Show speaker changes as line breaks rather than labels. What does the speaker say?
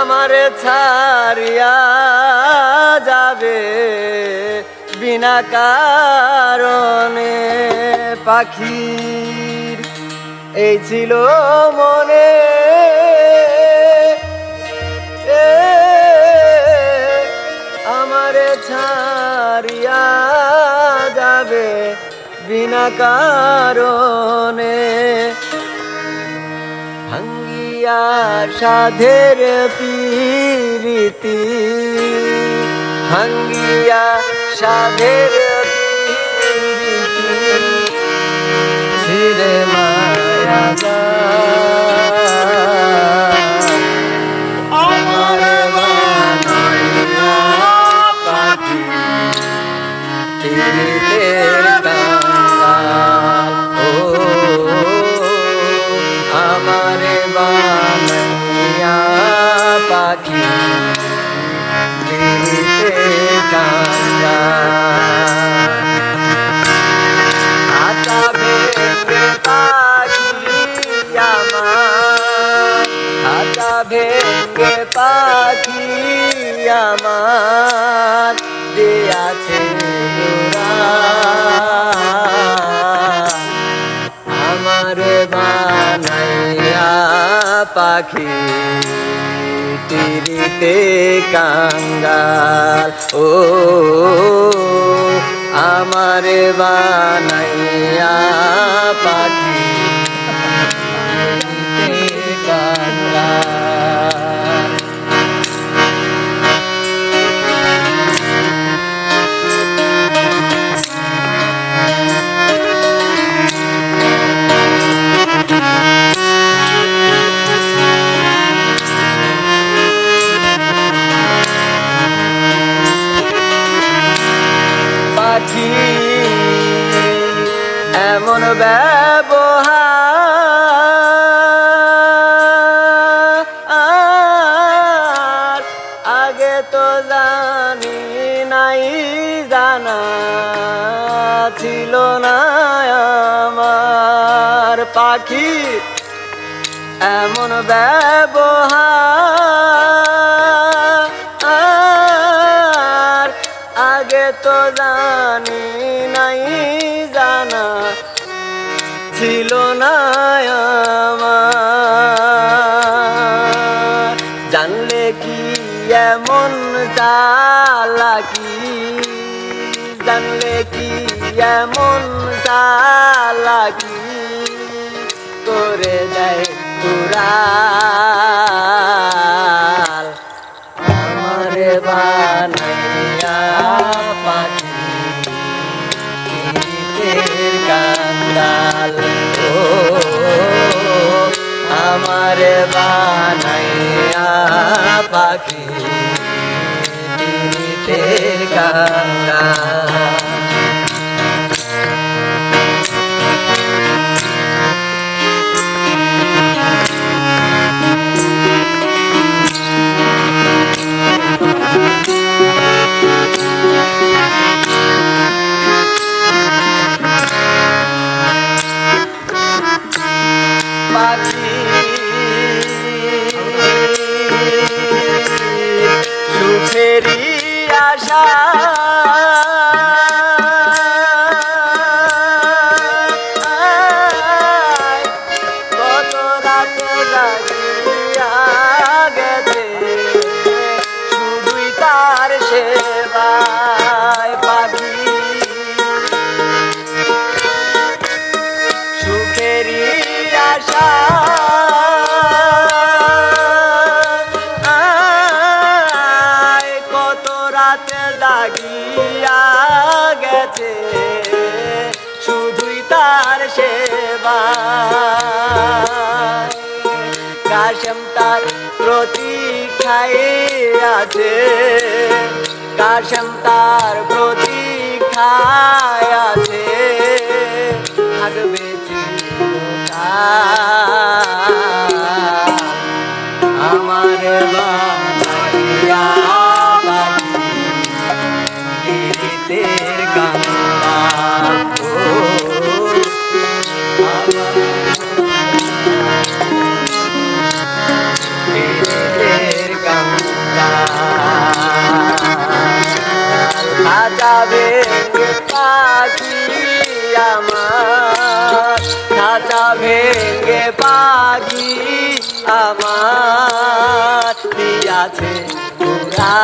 আমারে ছাড়িয়া যাবে বিনা কারণে পাখির। এই ছিল মনে। আমারে ছাড়িয়া যাবে বিনা কারণে। ভাঙ্গিয়া সাধের পীরিতি। ভাঙ্গিয়া সাধের পীরিতি। শ্রী মায়া পাখি আমার দিয়াছে জোড়া আমার বানাইয়া পাখি তিরিতে কাঙ্গাল। ও আমার বানাইয়া পাখি ব্যবহার। আগে তো জানি নাই, জানা ছিল না আমার পাখি। এমন ব্যবহার। আগে তো জানি নাই এমন চালাকি? জানলে কি এমন চালাকি? করে দেয় কুড়াল। আমারে বানাইয়া পাখি কান্দাল। ও, আমারে বানাইয়া পাখি। গীতের সেবা। কাশেম তার প্রতীক্ষায় আছে। কাশেম তার প্রতীক্ষায় আছে। থাকবে। আমার বানাইয়া পাখি যাবে পাখি আমার। খাতা ভেঙে পাখি আমার। দিয়াছে পুরা